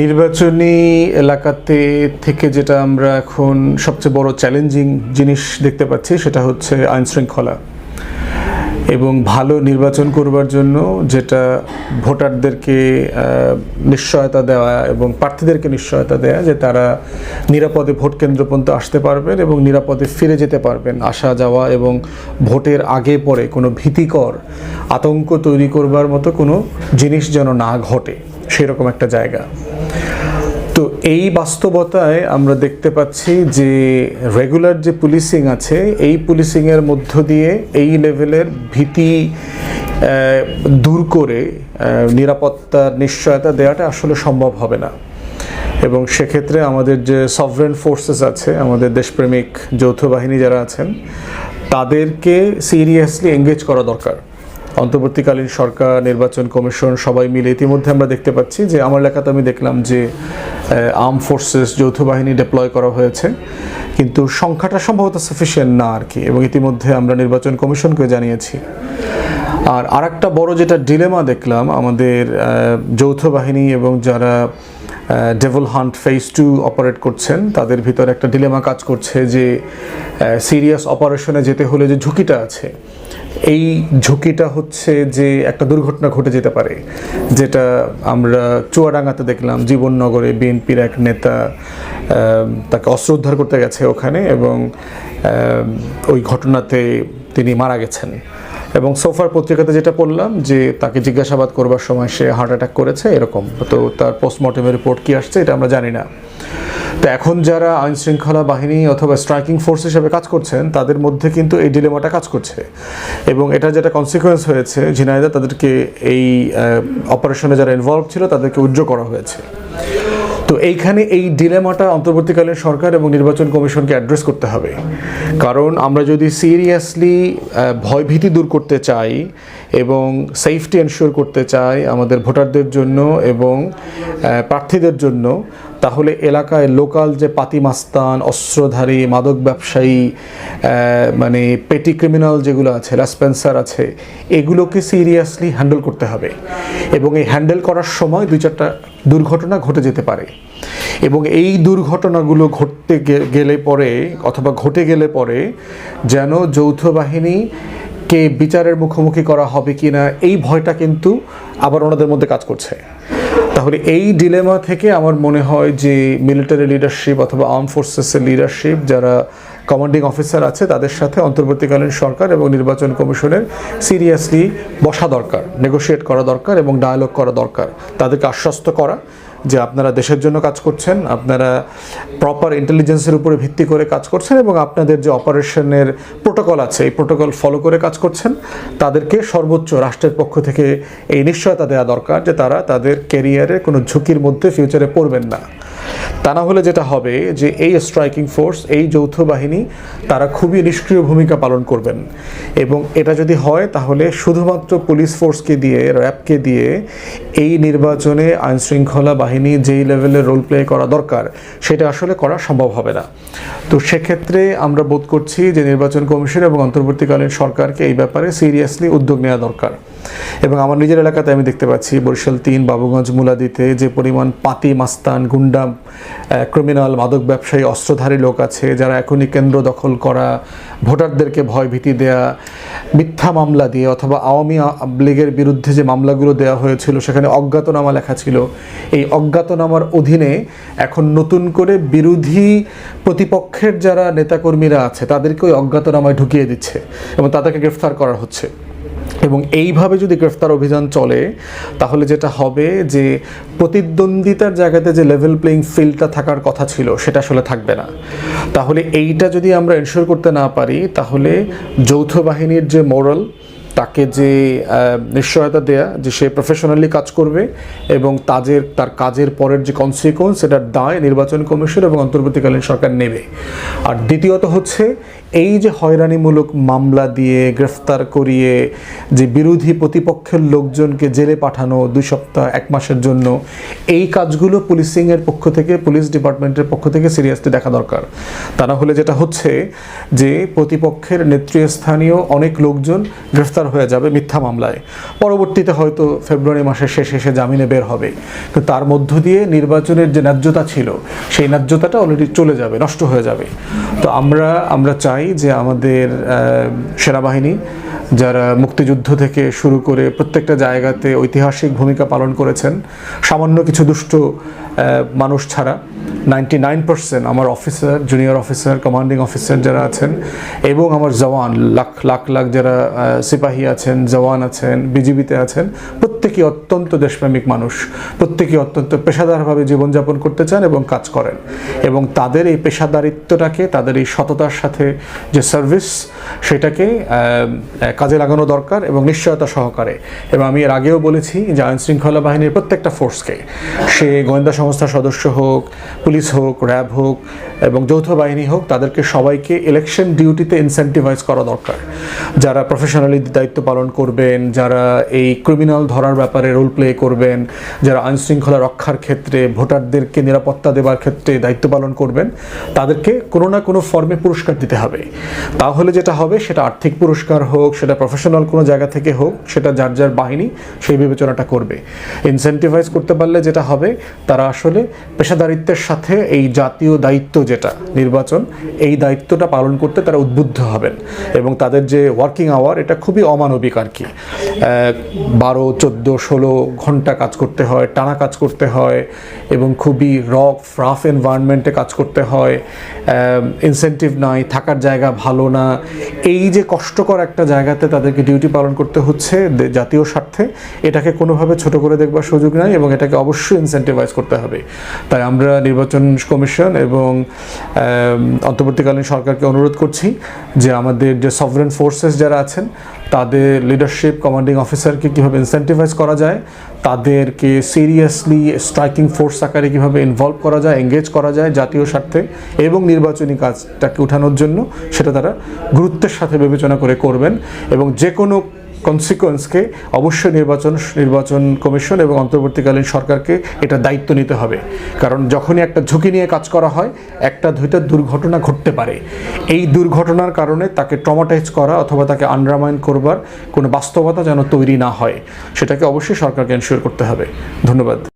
নির্বাচনী এলাকাতে থেকে যেটা আমরা এখন সবচেয়ে বড় চ্যালেঞ্জিং জিনিস দেখতে পাচ্ছি, সেটা হচ্ছে আইন শৃঙ্খলা। এবং ভালো নির্বাচন করবার জন্য যেটা ভোটারদেরকে নিশ্চয়তা দেওয়া এবং প্রার্থীদেরকে নিশ্চয়তা দেওয়া যে তারা নিরাপদে ভোট কেন্দ্র পর্যন্ত আসতে পারবেন এবং নিরাপদে ফিরে যেতে পারবেন। আসা যাওয়া এবং ভোটের আগে পরে কোনো ভীতিকর আতঙ্ক তৈরি করবার মতো কোনো জিনিস যেন না ঘটে, সেরকম একটা জায়গা। তো এই বাস্তবতায় আমরা দেখতে পাচ্ছি যে রেগুলার যে পুলিশিং আছে, এই পুলিশিংয়ের মধ্য দিয়ে এই লেভেলের ভীতি দূর করে নিরাপত্তার নিশ্চয়তা দেওয়াটা আসলে সম্ভব হবে না। এবং সেক্ষেত্রে আমাদের যে সভরেন ফোর্সেস আছে, আমাদের দেশপ্রেমিক যৌথ বাহিনী যারা আছেন, তাদেরকে সিরিয়াসলি এঙ্গেজ করা দরকার। অন্তর্বর্তীকালীন সরকার, নির্বাচন কমিশন সবাই মিলে ইতিমধ্যে আমরা দেখতে পাচ্ছি যে আমার এলাকাতে আমি দেখলাম যে আর্ম ফোর্সেস যৌথ বাহিনী ডিপ্লয় করা হয়েছে। কিন্তু সংখ্যাটা সম্ভবত সাফিসিয়েন্ট না আর কি, এবং ইতিমধ্যে আমরা নির্বাচন কমিশনকে জানিয়েছি। আর আরেকটা বড় যেটা ডিলেমা দেখলাম আমাদের যৌথ বাহিনী এবং যারা devil hunt phase two operate করছেন, তাদের ভিতরে একটা ডিলেমা কাজ করছে যে সিরিয়াস অপারেশনে যেতে হলে যে ঝুঁকিটা আছে এই ঝুঁকিটা হচ্ছে যে একটা দুর্ঘটনা ঘটে যেতে পারে, যেটা আমরা চুয়াডাঙ্গাতে দেখলাম, জীবননগরে বিএনপির এক নেতা তাকে অস্ত্র উদ্ধার করতে গেছে ওখানে এবং ওই ঘটনাতে তিনি মারা গেছেন। এবং সোফার পত্রিকাতে যেটা পড়লাম যে তাকে জিজ্ঞাসাবাদ করবার সময় সে হার্ট অ্যাটাক করেছে, এরকম। তো তার পোস্টমর্টমের রিপোর্ট কি আসছে এটা আমরা জানি না। তো এখন যারা আইন শৃঙ্খলা বাহিনী অথবা স্ট্রাইকিং ফোর্স হিসেবে কাজ করছেন, তাদের মধ্যে কিন্তু এই ডিলেমাটা কাজ করছে। এবং এটা যেটা কনসিকোয়েন্স হয়েছে, ঝিনাইদা তাদেরকে এই অপারেশনে যারা ইনভলভ ছিল, তাদেরকে উজ্জ্ব করা হয়েছে। তো এইখানে এই ডিলেমাটা অন্তর্বর্তীকালীন সরকার এবং নির্বাচন কমিশনকে অ্যাড্রেস করতে হবে। কারণ আমরা যদি সিরিয়াসলি ভয়ভীতি দূর করতে চাই এবং সেফটি এনশিওর করতে চাই আমাদের ভোটারদের জন্য এবং প্রার্থীদের জন্য, তাহলে এলাকায় লোকাল যে পাতিমাস্তান অস্ত্রধারী, মাদক ব্যবসায়ী মানে পেটি ক্রিমিনাল যেগুলো আছে ল্যাসপেন্সার আছে, এগুলোকে সিরিয়াসলি হ্যান্ডেল করতে হবে। এবং এই হ্যান্ডেল করার সময় দুই চারটা দুর্ঘটনা ঘটে যেতে পারে। এবং এই দুর্ঘটনাগুলো ঘটতে গেলে পরে অথবা ঘটে গেলে পরে যেন যৌথ বাহিনী কে বিচারের মুখোমুখি করা হবে কি না এই ভয়টা কিন্তু আবার ওনাদের মধ্যে কাজ করছে। তাহলে এই ডিলেমা থেকে আমার মনে হয় যে মিলিটারি লিডারশিপ অথবা আর্ম ফোর্সেসের লিডারশিপ যারা কমান্ডিং অফিসার আছে, তাদের সাথে অন্তর্বর্তীকালীন সরকার এবং নির্বাচন কমিশনের সিরিয়াসলি বসা দরকার নেগোশিয়েট করা দরকার এবং ডায়ালগ করা দরকার, তাদেরকে আশ্বস্ত করা। যে আপনারা দেশের জন্য কাজ করছেন, আপনারা প্রপার ইন্টেলিজেন্সের উপরে ভিত্তি করে কাজ করছেন এবং আপনাদের যে অপারেশনের প্রোটোকল আছে, এই প্রোটোকল ফলো করে কাজ করছেন, তাদেরকে সর্বোচ্চ রাষ্ট্রের পক্ষ থেকে এই নিশ্চয়তা দেওয়া দরকার যে তারা তাদের কেরিয়ারে কোনো ঝুঁকির মধ্যে ফিউচারে পড়বেন না। তা না হলে যেটা হবে যে এই স্ট্রাইকিং ফোর্স এই যৌথ বাহিনী, তারা খুবই নিষ্ক্রিয় ভূমিকা পালন করবেন। এবং এটা যদি হয়, তাহলে শুধুমাত্র পুলিশ ফোর্সকে দিয়ে র্যাবকে দিয়ে এই নির্বাচনে আইন শৃঙ্খলা বাহিনী যেই লেভেলের রোল প্লে করা দরকার, সেটা আসলে করা সম্ভব হবে না। তো সেক্ষেত্রে আমরা বোধ করছি যে নির্বাচন কমিশন এবং অন্তর্বর্তীকালীন সরকারকে এই ব্যাপারে সিরিয়াসলি উদ্যোগ নেওয়া দরকার। এবং আমার নিজের এলাকাতে আমি দেখতে পাচ্ছি বরিশাল তিন, বাবুগঞ্জ, মুলাদিতে যে পরিমাণ পাতি, মাস্তান, গুন্ডা ক্রিমিনাল মাদক ব্যবসায়ী, অস্ত্রধারী লোক আছে, যারা এখনই কেন্দ্র দখল করা, ভোটারদেরকে ভয় ভীতি দেয়া, মিথ্যা মামলা দিয়ে অথবা আওয়ামী লীগের বিরুদ্ধে যে মামলাগুলো দেওয়া হয়েছিল, সেখানে অজ্ঞাতনামা লেখা ছিল। এই অজ্ঞাতনামার অধীনে এখন নতুন করে বিরোধী প্রতিপক্ষের যারা নেতাকর্মীরা আছে, তাদেরকে ওই অজ্ঞাতনামায় ঢুকিয়ে দিচ্ছে এবং তাদেরকে গ্রেফতার করা হচ্ছে। এবং এইভাবে যদি গ্রেফতার অভিযান চলে, তাহলে যেটা হবে যে প্রতিদ্বন্দ্বিতার জায়গাতে যে লেভেল প্লেইং ফিল্ডটা থাকার কথা ছিল, সেটা আসলে থাকবে না। তাহলে এইটা যদি আমরা এনশোর করতে না পারি, তাহলে যৌথ বাহিনীর যে মোরাল তাকে যে নিশ্চয়তা দেয়া যে সে প্রফেশনালি কাজ করবে এবং তাদের তার কাজের পরের যে কনসিকোয়েন্স সেটার দায় নির্বাচন কমিশন এবং অন্তর্বর্তীকালীন সরকার নেবে। আর দ্বিতীয়ত হচ্ছে, এই যে হয়রানিমূলক মামলা দিয়ে গ্রেফতার করিয়ে যে বিরোধী প্রতিপক্ষের লোকজনকে জেলে পাঠানো দুই সপ্তাহ, এক মাসের জন্য, এই কাজগুলো পুলিশিংয়ের পক্ষ থেকে, পুলিশ ডিপার্টমেন্টের পক্ষ থেকে সিরিয়াসলি দেখা দরকার। তা না হলে যেটা হচ্ছে যে, প্রতিপক্ষের নেতৃস্থানীয় অনেক লোকজন গ্রেফতার গ্রেপ্তার হয়ে যাবে মিথ্যা মামলায়। পরবর্তীতে হয়তো ফেব্রুয়ারি মাসের শেষে এসে জামিনে বের হবে। তো তার মধ্য দিয়ে নির্বাচনের যে ন্যায্যতা ছিল, সেই ন্যায্যতাটা অলরেডি চলে যাবে, নষ্ট হয়ে যাবে। তো আমরা আমরা চাই যে আমাদের সেনাবাহিনী যারা মুক্তিযুদ্ধ থেকে শুরু করে প্রত্যেকটা জায়গাতে ঐতিহাসিক ভূমিকা পালন করেছেন, সামান্য কিছু দুষ্ট মানুষ ছাড়া নাইনটি নাইন পার্সেন্ট আমার officer junior officer commanding officer যারা আছেন, এবং আমার জওয়ান, লাখ লাখ লাখ যারা সিপাহী আছেন, জওয়ান আছেন, বিজিবিতে আছেন প্রত্যেকেই অত্যন্ত দেশপ্রেমিক মানুষ, প্রত্যেকেই অত্যন্ত পেশাদারভাবে জীবনযাপন করতে চান এবং কাজ করেন। এবং তাদের এই পেশাদারিত্বটাকে, তাদের এই সততার সাথে যে সার্ভিস সেটাকে কাজে লাগানো দরকার এবং নিশ্চয়তা সহকারে। এবং আমি এর আগেও বলেছি যে আইন শৃঙ্খলা বাহিনীর প্রত্যেকটা ফোর্সকে সে গোয়েন্দা সংস্থার সদস্য হোক, পুলিশ হোক, র্যাব হোক এবং যৌথ বাহিনী হোক, তাদেরকে সবাইকে ইলেকশন ডিউটিতে ইনসেন্টিভাইজ করা দরকার। যারা প্রফেশনালি দায়িত্ব পালন করবেন, যারা এই ক্রিমিনাল ধরার ব্যাপারে রোল প্লে করবেন, যারা আইন শৃঙ্খলা রক্ষার ক্ষেত্রে, ভোটারদেরকে নিরাপত্তা দেওয়ার ক্ষেত্রে দায়িত্ব পালন করবেন, তাদেরকে কোনো না কোনো ফর্মে পুরস্কার দিতে হবে। তাহলে যেটা হবে, সেটা আর্থিক পুরস্কার হোক, সেটা প্রফেশনাল কোনো জায়গা থেকে হোক, সেটা যার যার বাহিনী সেই বিবেচনাটা করবে। ইনসেন্টিভাইজ করতে পারলে যেটা হবে, তারা আসলে পেশাদারিত্বের সাথে এই জাতীয় দায়িত্ব যেটা, নির্বাচন, এই দায়িত্বটা পালন করতে তারা উদ্বুদ্ধ হবেন। এবং তাদের যে ওয়ার্কিং আওয়ার এটা খুবই অমানবিক আর কি। বারো, চোদ্দ ষোলো ঘণ্টা কাজ করতে হয়, টানা কাজ করতে হয় এবং খুবই রক রাফ এনভায়রনমেন্টে কাজ করতে হয়। ইনসেন্টিভ নাই, থাকার জায়গা ভালো না। এই যে কষ্টকর একটা জায়গাতে তাদেরকে ডিউটি পালন করতে হচ্ছে জাতীয় স্বার্থে, এটাকে কোনোভাবে ছোট করে দেখবার সুযোগ নাই এবং এটাকে অবশ্যই ইনসেন্টিভাইজ করতে হবে। তাই আমরা নির্বাচন কমিশন এবং অন্তর্বর্তীকালীন সরকারকে অনুরোধ করছি যে আমাদের যে সভরেন ফোর্সেস যারা আছেন তাদের লিডারশিপ কমান্ডিং অফিসারকে কীভাবে ইনসেন্টিভাইজ করা যায়, তাদেরকে সিরিয়াসলি স্ট্রাইকিং ফোর্স আকারে কীভাবে ইনভলভ করা যায় এঙ্গেজ করা যায় জাতীয় স্বার্থে এবং নির্বাচনী কাজটাকে উঠানোর জন্য, সেটা তারা গুরুত্বের সাথে বিবেচনা করে করবেন এবং যে কোনো কনসিকোয়েন্সকে অবশ্যই নির্বাচন নির্বাচন কমিশন এবং অন্তর্বর্তীকালীন সরকারকে এটা দায়িত্ব নিতে হবে। কারণ যখনই একটা ঝুঁকি নিয়ে কাজ করা হয়, একটা দুইটা দুর্ঘটনা ঘটতে পারে। এই দুর্ঘটনার কারণে তাকে ট্রমাটাইজ করা অথবা তাকে আন্ডারমাইন করবার কোনো বাস্তবতা যেন তৈরি না হয়, সেটাকে অবশ্যই সরকারকে এনশিওর করতে হবে। ধন্যবাদ।